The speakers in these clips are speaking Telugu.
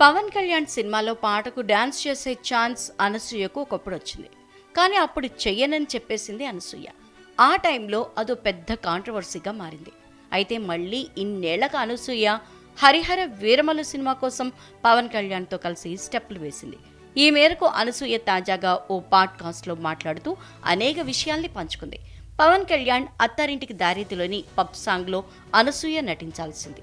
పవన్ కళ్యాణ్ సినిమాలో పాటకు డాన్స్ చేసే ఛాన్స్ అనసూయకు ఒకప్పుడు వచ్చింది. కానీ అప్పుడు చెయ్యనని చెప్పేసింది అనసూయ. ఆ టైంలో అదో పెద్ద కాంట్రవర్సీగా మారింది. అయితే మళ్ళీ ఇన్నేళ్ళకు అనసూయ హరిహర వీరమలు సినిమా కోసం పవన్ కళ్యాణ్తో కలిసి స్టెప్పులు వేసింది. ఈ మేరకు అనసూయ తాజాగా ఓ పాడ్కాస్ట్లో మాట్లాడుతూ అనేక విషయాల్ని పంచుకుంది. పవన్ కళ్యాణ్ అత్తారింటికి దారిదిలోని పబ్ సాంగ్లో అనసూయ నటించాల్సింది.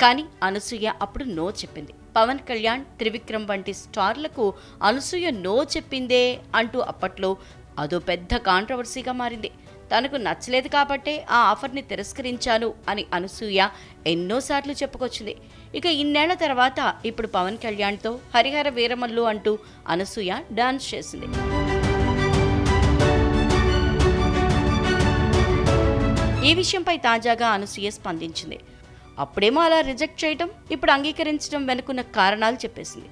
కానీ అనసూయ అప్పుడు నో చెప్పింది. పవన్ కళ్యాణ్ త్రివిక్రమ్ వంటి స్టార్లకు అనసూయ నో చెప్పిందే అంటూ అప్పట్లో అదో పెద్ద కాంట్రవర్సీగా మారింది. తనకు నచ్చలేదు కాబట్టే ఆ ఆఫర్ని తిరస్కరించాను అని అనసూయ ఎన్నోసార్లు చెప్పుకొచ్చింది. ఇక ఇన్నేళ్ళ తర్వాత ఇప్పుడు పవన్ కళ్యాణ్తో హరిహర వీరమల్లు అంటూ అనసూయ డాన్స్ చేసింది. ఈ విషయంపై తాజాగా అనసూయ స్పందించింది. అప్పుడేమో అలా రిజెక్ట్ చేయటం ఇప్పుడు అంగీకరించడం వెనుకున్న కారణాలు చెప్పేసింది.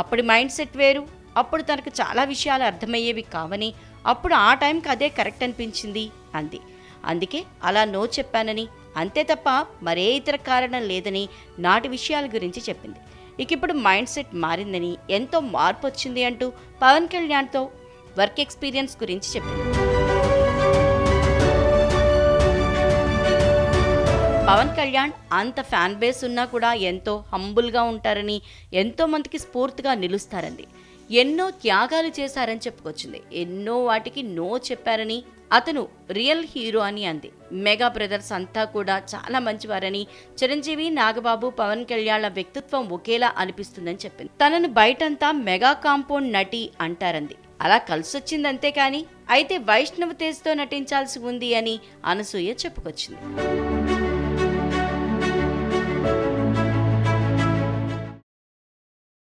అప్పటి మైండ్ సెట్ వేరు అప్పుడు తనకు చాలా విషయాలు అర్థమయ్యేవి కావని అప్పుడు ఆ టైంకి అదే కరెక్ట్ అనిపించింది అంది. అందుకే అలా నో చెప్పానని అంతే తప్ప మరే ఇతర కారణం లేదని నాటి విషయాల గురించి చెప్పింది. ఇక ఇప్పుడు మైండ్ సెట్ మారిందని ఎంతో మార్పు వచ్చింది అంటూ పవన్ కళ్యాణ్తో వర్క్ ఎక్స్పీరియన్స్ గురించి చెప్పింది. పవన్ కళ్యాణ్ అంత ఫ్యాన్ బేస్ ఉన్నా కూడా ఎంతో హంబుల్గా ఉంటారని ఎంతో మందికి స్ఫూర్తిగా నిలుస్తారండి ఎన్నో త్యాగాలు చేశారని చెప్పుకొచ్చింది. ఎన్నో వాటికి నో చెప్పారని అతను రియల్ హీరో అని అంది. మెగా బ్రదర్స్ అంతా కూడా చాలా మంచివారని చిరంజీవి నాగబాబు పవన్ కళ్యాణ్ల వ్యక్తిత్వం ఒకేలా అనిపిస్తుందని చెప్పింది. తనను బయటంతా మెగా కాంపౌండ్ నటి అంటారంది. అలా కలిసొచ్చిందంతే కానీ అయితే వైష్ణవ్ తేజ్తో నటించాల్సి ఉంది అని అనసూయ చెప్పుకొచ్చింది.